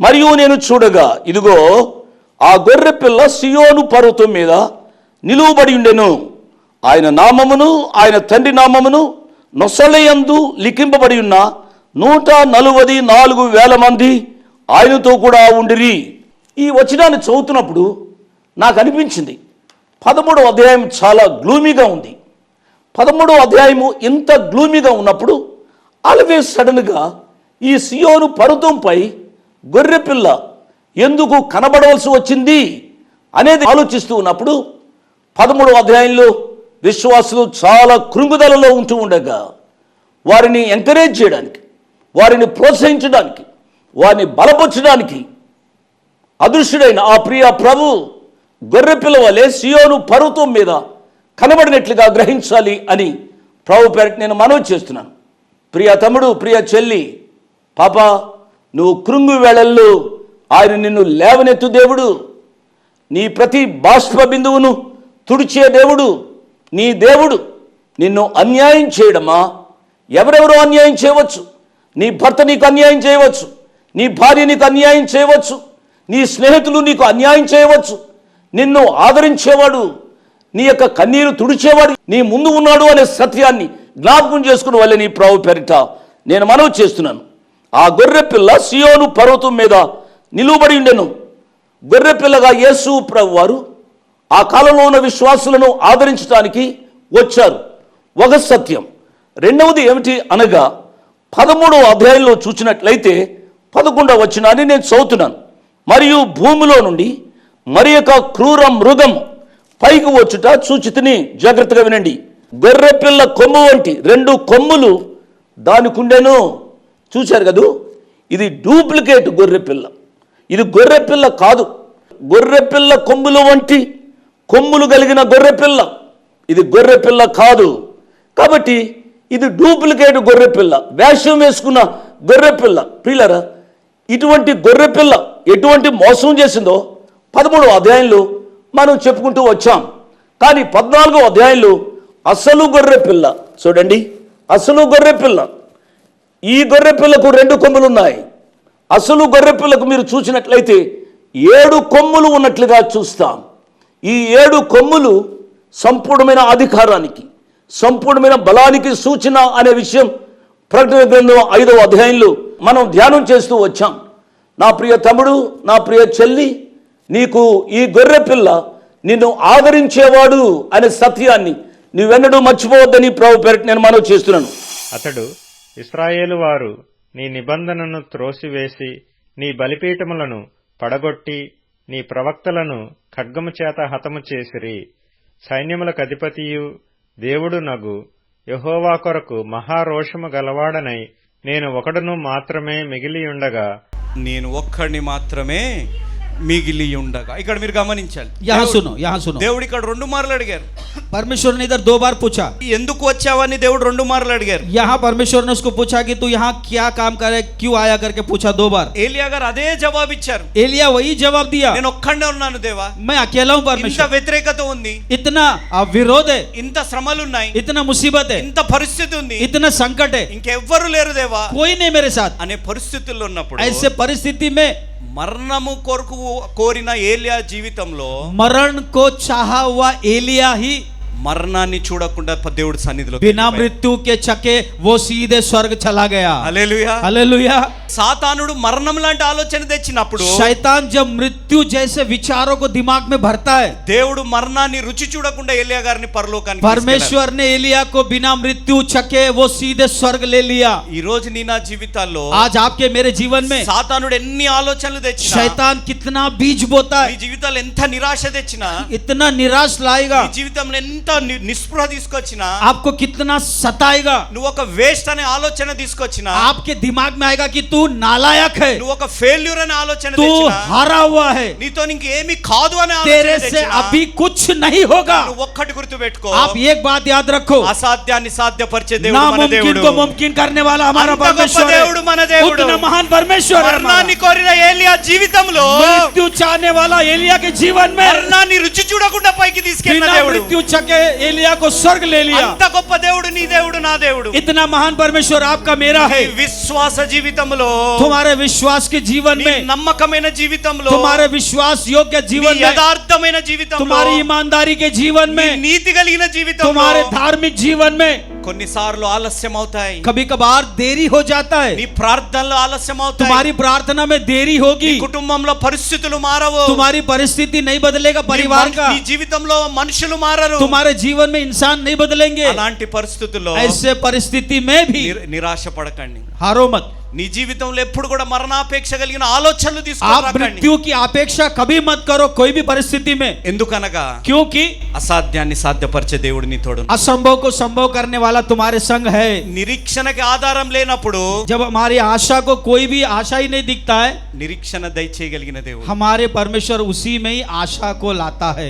మరియు నేను చూడగా ఇదిగో ఆ గొర్రె పిల్ల సియోను పర్వతం మీద నిలువబడి ఉండెను. ఆయన నామమును ఆయన తండ్రి నామమును నొసలయందు లిఖింపబడి ఉన్న నూట నలువది నాలుగు వేల మంది ఆయనతో కూడా ఉండిరి. ఈ వచనాన్ని చదువుతున్నప్పుడు నాకు అనిపించింది పదమూడవ అధ్యాయం చాలా గ్లూమీగా ఉంది. పదమూడవ అధ్యాయము ఇంత గ్లూమీగా ఉన్నప్పుడు ఆల్వేస్ సడన్గా ఈ సియోను పర్వతంపై గొర్రెపిల్ల ఎందుకు కనబడవలసి వచ్చింది అనేది ఆలోచిస్తూ ఉన్నప్పుడు పదమూడవ అధ్యాయంలో విశ్వాసులు చాలా కృంగుదలలో ఉంటూ ఉండగా వారిని ఎంకరేజ్ చేయడానికి వారిని ప్రోత్సహించడానికి వారిని బలపరచడానికి అదృశ్యుడైన ఆ ప్రియ ప్రభు గొర్రెపిల్ల వలె సియోను పర్వతం మీద కనబడినట్లుగా గ్రహించాలి అని ప్రభు పేరట నేను మనవి చేస్తున్నాను. ప్రియ తమ్ముడు ప్రియ చెల్లి పాప నువ్వు కృంగు వేళల్లో ఆయన నిన్ను లేవనెత్తు దేవుడు. నీ ప్రతి బాష్ప బిందువును తుడిచే దేవుడు. నీ దేవుడు నిన్ను అన్యాయం చేయడమా? ఎవరెవరో అన్యాయం చేయవచ్చు. నీ భర్త నీకు అన్యాయం చేయవచ్చు. నీ భార్య నీకు అన్యాయం చేయవచ్చు. నీ స్నేహితులు నీకు అన్యాయం చేయవచ్చు. నిన్ను ఆదరించేవాడు నీ యొక్క కన్నీరు తుడిచేవాడు నీ ముందు ఉన్నాడు అనే సత్యాన్ని జ్ఞాపకం చేసుకుని వల్లే నీ ప్రావు పెరిట నేను మనవి చేస్తున్నాను. ఆ గొర్రె పిల్ల సియోను పర్వతం మీద నిలువబడి ఉండెను. గొర్రె పిల్లగా యేసు ప్రభు వారు ఆ కాలంలో ఉన్న విశ్వాసులను ఆదరించడానికి వచ్చారు. ఒక సత్యం. రెండవది ఏమిటి అనగా పదమూడవ అధ్యాయంలో చూసినట్లయితే పదకొండవ వచ్చినాన్ని నేను చదువుతున్నాను. మరియు భూమిలో నుండి మరి యొక్క క్రూర మృగం పైకి వచ్చుట సూచితిని జాగ్రత్తగా వినండి. గొర్రెపిల్ల కొమ్ము వంటి రెండు కొమ్ములు దానికుండెను చూశారు కదూ? ఇది డూప్లికేట్ గొర్రె పిల్ల. ఇది గొర్రె పిల్ల కాదు. గొర్రె పిల్ల కొమ్ములు వంటి కొమ్ములు కలిగిన గొర్రె పిల్ల. ఇది గొర్రె పిల్ల కాదు. కాబట్టి ఇది డూప్లికేట్ గొర్రె పిల్ల. వేషం వేసుకున్న గొర్రెపిల్ల పిల్లరా ప్రియులరా ఇటువంటి గొర్రె పిల్ల ఎటువంటి మోసం చేసిందో పదమూడు అధ్యాయంలో మనం చెప్పుకుంటూ వచ్చాం. కానీ పద్నాలుగో అధ్యాయంలో అసలు గొర్రె పిల్ల. చూడండి అసలు గొర్రె పిల్ల. ఈ గొర్రె పిల్లకు రెండు కొమ్ములు ఉన్నాయి అసలు గొర్రె పిల్లకు మీరు చూసినట్లయితే ఏడు కొమ్ములు ఉన్నట్లుగా చూస్తాం. ఈ ఏడు కొమ్ములు సంపూర్ణమైన అధికారానికి సంపూర్ణమైన బలానికి సూచన అనే విషయం ప్రకటన గ్రంథం ఐదవ అధ్యాయంలో మనం ధ్యానం చేస్తూ వచ్చాం. నా ప్రియ తమ్ముడు నా ప్రియ చెల్లి నీకు ఈ గొర్రె పిల్ల నిన్ను ఆదరించేవాడు అనే సత్యాన్ని నువ్వెన్నడూ మర్చిపోవద్దని ప్రభు పేరట నేను మనవి చేస్తున్నాను. అతడు ఇస్రాయేలు వారు నీ నిబంధనను త్రోసివేసి నీ బలిపీఠములను పడగొట్టి నీ ప్రవక్తలను ఖడ్గము చేత హతము చేసిరి. సైన్యములకధిపతియు దేవుడు నగు. యహోవా కొరకు మహారోషము గలవాడనై నేను ఒకడును మాత్రమే మిగిలియుండగా. నేను ఒక్కడిని మాత్రమే మిగిలి ఉండగా ఇక్కడ మీరు గమనించాలి यहाँ దేవుడు- सुनो यहाँ सुनो దేవుడు ఇక్కడ రెండు మార్లు అడిగారు परमेश्वर ने इधर दो बार पूछा ఎందుకు వచ్చావని దేవుడు రెండు మార్లు అడిగారు यहाँ परमेश्वर ने उसको पूछा कि तू यहाँ क्या काम करे क्यों आया करके पूछा दो बार ఏలియా గారు అదే జవాబు ఇచ్చారు एलिया वही जवाब दिया నేను ఒక్కడే ఉన్నాను దేవా मैं अकेला हूँ ఇంత परमेश्वर వ్యతిరేకత ఉంది इतना आ, विरोध है ఇంత శ్రమలు ఉన్నాయి इतना मुसीबत है ఇంత పరిస్థితి ఉంది इतना संकट है ఇంకెవ్వరు లేరు దేవా कोई नहीं मेरे साथ అనే పరిస్థితుల్లో ఉన్నప్పుడు ऐसे परिस्थिति में మరణము కొరకు కోరిన ఏలియా జీవితంలో మరణ్ కో చాహా ఏలియా హి మరణాన్ని చూడకుండా దేవుడు సన్నిధిలో బినా మృత్యుకే చకే ఓ సీదే స్వర్గ చలాగయా హల్లెలూయా హల్లెలూయా సాతానుడు మరణం లాంటి ఆలోచన తెచ్చినప్పుడు శైతాన్ జ మృత్యు చేసే విచారో దిమాగ్ మే భర్తా హై దేవుడు మరణాన్ని రుచి చూడకుండా ఎలియా గారిని పరలోకానికి పరమేశ్వర్ని ఎలియా కో బినా మృత్యు చకే ఓ సీదే స్వర్గ లే లియా ఈ రోజు నీ నా జీవితాల్లో ఆజ్ ఆప్కే మేరే జీవన్ మే సాతానుడు ఎన్ని ఆలోచనలు తెచ్చిన శైతాన్ కిత్నా బీజ్ బోతా ఈ జీవితాల్లో ఎంత నిరాశ తెచ్చినా ఇత్నా నిరాశ లాయగా ఈ జీవితంలో ఎంత ని- నిస్పృహ తీసుకొచ్చినా आपको कितना सताएगा నువ్వు ఒక వేస్ట్ అనే ఆలోచన తీసుకొచ్చినా आपके दिमाग में आएगा कि तू नालायक है నువ్వు ఒక ఫెయిల్యూర్ అనే ఆలోచన तू తెచ్చినా हारा हुआ है నీతో ఇంకేమి కాదు అనే तेरे ఆలోచన से తెచ్చినా, अभी कुछ नहीं होगा నువ్వు ఒక్కటి గుర్తు పెట్టుకో आप एक बात याद रखो అసాధ్యాన్ని సాధ్యపరిచే దేవుడు మన नामुमकिन దేవుడు को मुमकिन करने वाला हमारा అంత గొప్ప परमेश्वर దేవుడు మన है దేవుడు. उतना महान परमेश्वर है हमारा। మరణాన్ని కోరిన ఏలియా జీవితంలో मृत्यु चाहने वाला एलिया के जीवन में మరణాన్ని రుచి చూడకుండా పైకి తీసుకెళ్ళిన बिना దేవుడు मृत्यु चके एलिया को स्वर्ग ले लिया అంత గొప్ప దేవుడు నీ దేవుడు నా దేవుడు इतना महान परमेश्वर आपका मेरा నీ है విశ్వాస జీవితంలో तुम्हारे विश्वास के जीवन నీ में నమ్మకమైన జీవితంలో तुम्हारे विश्वास योग्य నీ जीवन में యథార్థమైన జీవితంలో तुम्हारी ईमानदारी के जीवन నీ में నీతి కలిగిన జీవితంలో तुम्हारे धार्मिक जीवन में కొన్నిసార్లు ఆలస్యం అవుతాయి కభీ కభార్ దేరీ హో జాతా హై నీ ప్రార్థనలో ఆలస్యం అవుతాయి తుమారీ ప్రార్థన మే దేరీ హోగి. కుటుంబంలో పరిస్థితులు మారవు. తుమారీ పరిస్థితి నై బదలేగా పరివార్ కా నీ జీవితంలో మనుషులు మారరు. తుమారే జీవన్ మే ఇన్సాన్ నై బదలేంగే. అలాంటి పరిస్థితుల్లో ఐసే పరిస్థితి మే భీ. నిరాశ పడకండి హరో మత్. నీ జీవితంలో ఎప్పుడు కూడా మరణాపేక్ష కలిగిన ఆలోచనలు తీసుకోకండి అపేక్ష కభీ మత్ కరో కోయి భీ పరిస్థితి మే ఎందుకనగా? క్యూకి అసాధ్యాన్ని సాధ్యపరిచే దేవుడు నీ తోడు అసంభవ్కు సంభవ్ కర్నే వాలా తుమారే సంగ్ హై నిరీక్షణకి ఆధారం లేనప్పుడు జబ్ హమారి ఆశ కో కోయి భీ ఆశ హి నహీ దిఖతా హై నిరీక్షణ దయచేయగలిగిన దేవుడు. హమారే పరమేశ్వర్ ఉసీ మే ఆశ కో లాతా హై